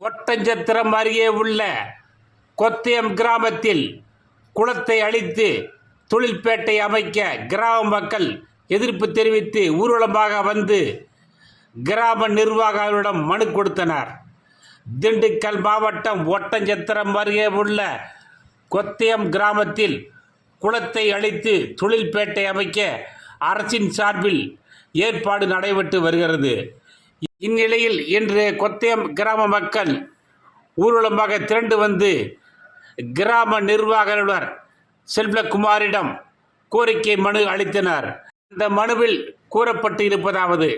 ஒட்டஞ்சத்திரம் அருகே உள்ள கொத்தியம் கிராமத்தில் குளத்தை அழித்து தொழில்பேட்டை அமைக்க கிராம மக்கள் எதிர்ப்பு தெரிவித்து ஊர்வலமாக வந்து கிராம நிர்வாகிகளிடம் மனு கொடுத்தனர். திண்டுக்கல் மாவட்டம் ஒட்டஞ்சத்திரம் அருகே உள்ள கொத்தியம் கிராமத்தில் குளத்தை அழித்து தொழில்பேட்டை அமைக்க அரசின் சார்பில் ஏற்பாடு நடைபெற்று வருகிறது. இந்நிலையில் இன்று கொத்தையம் கிராம மக்கள் ஊர்வலமாக திரண்டு வந்து கிராம நிர்வாகிகளுடன் செல்வகுமாரிடம் கோரிக்கை மனு அளித்தனர். இந்த மனுவில் கூறப்பட்டு இருப்பதாவது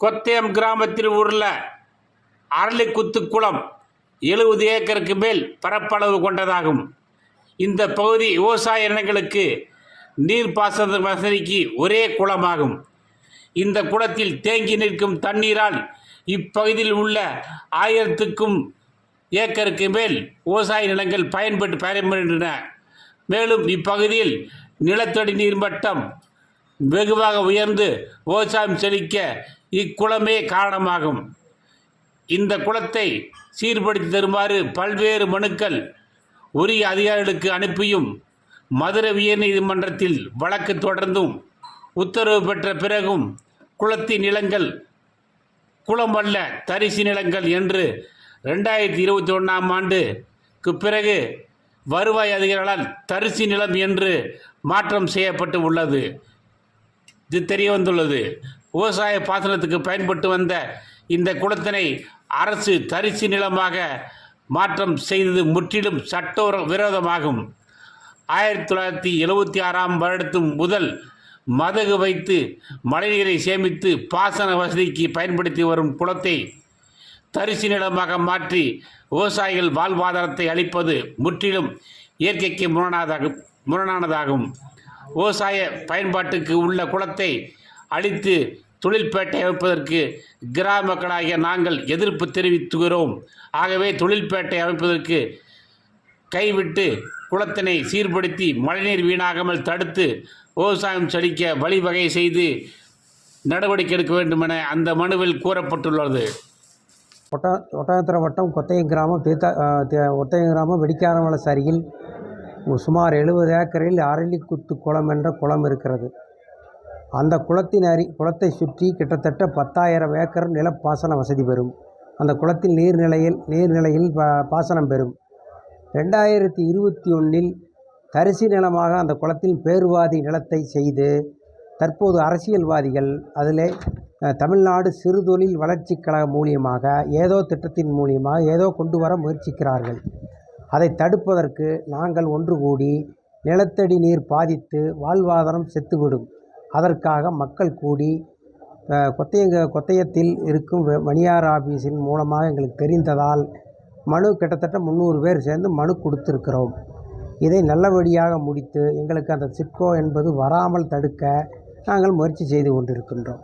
கொத்தயம் கிராமத்தில் உள்ள அரளிக்குத்து குளம் எழுபது ஏக்கருக்கு மேல் பரப்பளவு கொண்டதாகும். இந்த பகுதி விவசாய நிலங்களுக்கு நீர்ப்பாசன வசதிக்கு ஒரே குளமாகும். இந்த குளத்தில் தேங்கி நிற்கும் தண்ணீரால் இப்பகுதியில் உள்ள ஆயிரத்துக்கும் ஏக்கருக்கு மேல் விவசாய நிலங்கள் பயன்பட்டு பயன்படுகின்றன மேலும் இப்பகுதியில் நிலத்தடி நீர் மட்டம் வெகுவாக உயர்ந்து விவசாயம் செழிக்க இக்குளமே காரணமாகும். இந்த குளத்தை சீர்படுத்தி தருமாறு பல்வேறு மனுக்கள் உரிய அதிகாரிகளுக்கு அனுப்பியும் மதுரை உயர்நீதிமன்றத்தில் வழக்கு தொடர்ந்தும் உத்தரவு பெற்ற பிறகும் குளத்தி நிலங்கள் குளம் அல்ல தரிசு நிலங்கள் என்று ரெண்டாயிரத்தி இருபத்தி ஒன்றாம் ஆண்டுக்கு பிறகு வருவாய் அதிகாரிகளால் தரிசு நிலம் என்று மாற்றம் செய்யப்பட்டு உள்ளது. இது தெரிய வந்துள்ளது. விவசாய பாசனத்துக்கு பயன்பட்டு வந்த இந்த குளத்தினை அரசு தரிசு நிலமாக மாற்றம் செய்தது முற்றிலும் சட்ட விரோதமாகும். ஆயிரத்தி தொள்ளாயிரத்தி எழுபத்தி ஆறாம் வருடத்து முதல் மதகு வைத்து மழைநீரை சேமித்து பாசன வசதிக்கு பயன்படுத்தி வரும் குளத்தை தரிசு நிலமாக மாற்றி விவசாயிகள் வாழ்வாதாரத்தை அளிப்பது முற்றிலும் இயற்கைக்கு முரணாதாகும் முரணானதாகும். விவசாய பயன்பாட்டுக்கு உள்ள குளத்தை அழித்து தொழில்பேட்டை அமைப்பதற்கு கிராம மக்களாகிய நாங்கள் எதிர்ப்பு தெரிவித்துகிறோம். ஆகவே தொழில்பேட்டை அமைப்பதற்கு கைவிட்டு குளத்தினை சீர்படுத்தி மழைநீர் வீணாகாமல் தடுத்து விவசாயம் செழிக்க வழிவகை செய்து நடவடிக்கை எடுக்க வேண்டுமென அந்த மனுவில் கூறப்பட்டுள்ளது. ஒட்ட ஒட்டகத்திர வட்டம் கொத்தையம் கிராமம் தீர்த்தா ஒத்தையம் கிராமம் வெடிக்காரமலை சரியில் சுமார் எழுபது ஏக்கரில் அரளிக்குத்து குளம் என்ற குளம் இருக்கிறது. அந்த குளத்தின் அரி குளத்தை சுற்றி கிட்டத்தட்ட பத்தாயிரம் ஏக்கர் நிலப்பாசன வசதி பெறும். அந்த குளத்தில் நீர்நிலையில் நீர்நிலையில் பா பாசனம் பெறும். ரெண்டாயிரத்தி இருபத்தி ஒன்றில் தரிசு நிலமாக அந்த குளத்தில் பேர்வாதி நிலத்தை செய்து தற்போது அரசியல்வாதிகள் அதிலே தமிழ்நாடு சிறுதொழில் வளர்ச்சிக் கழகம் மூலியமாக ஏதோ திட்டத்தின் மூலியமாக ஏதோ கொண்டு வர முயற்சிக்கிறார்கள். அதை தடுப்பதற்கு நாங்கள் ஒன்று கூடி நிலத்தடி நீர் பாதித்து வாழ்வாதாரம் செத்துவிடும். அதற்காக மக்கள் கூடி கொத்தையங்க கொத்தையத்தில் இருக்கும் மணியார் ஆபீஸின் மூலமாக எங்களுக்கு தெரிந்ததால் மனு கிட்டத்தட்ட முந்நூறு பேர் சேர்ந்து மனு கொடுத்துருக்கிறோம். இதை நல்லபடியாக முடித்து எங்களுக்கு அந்த சிட்கோ என்பது வராமல் தடுக்க நாங்கள் முயற்சி செய்து கொண்டிருக்கின்றோம்.